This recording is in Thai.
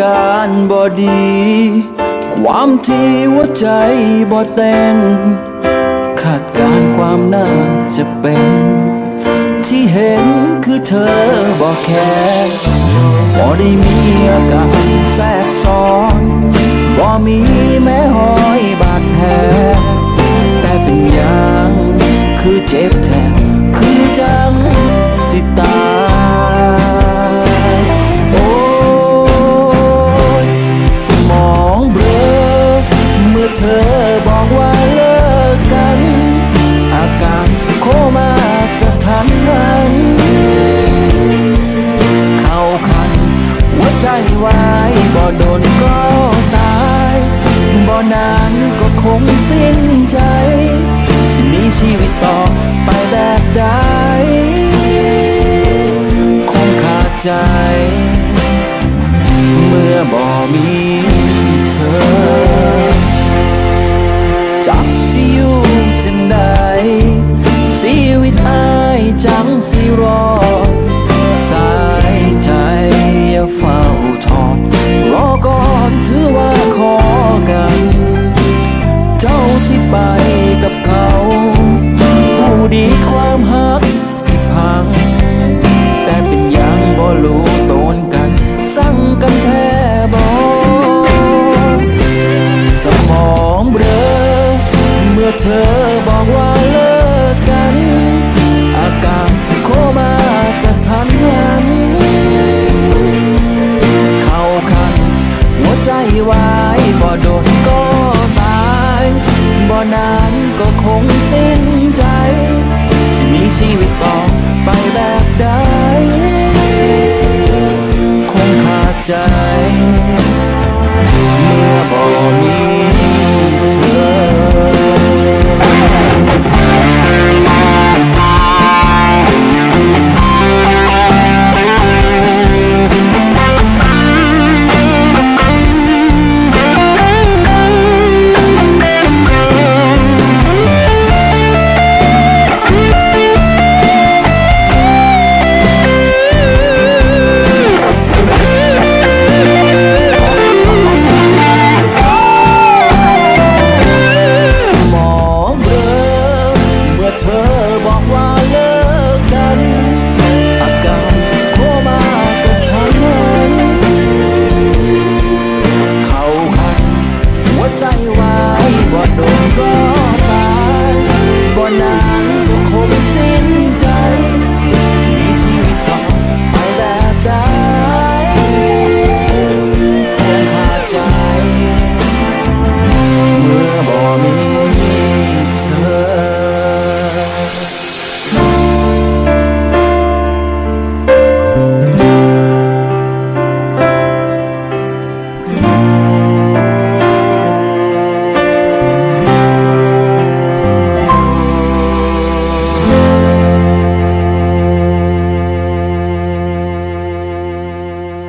การบ่ดี ความที่หัวใจบ่เต้นคาดการณ์ความน่าจะเป็น ที่เห็นคือเธอบอแค่บ่ได้มีอาการแทรกซ้อน บ่โดนก็ตายบ่นานก็คงสิ้นใจ สิมีชีวิตต่อไปแบบใดคงขาดใจ เมื่อบ่มี มื่อเธอบอกว่าเลิกกัน อาการโคม่ากระทันหัน เข้าคัน หัวใจวายบ่ดนก็ตายบ่นานก็คงสิ้นใจสิมีชีวิตต่อไปแบบใดคงขาดใจ เมื่อบ่มี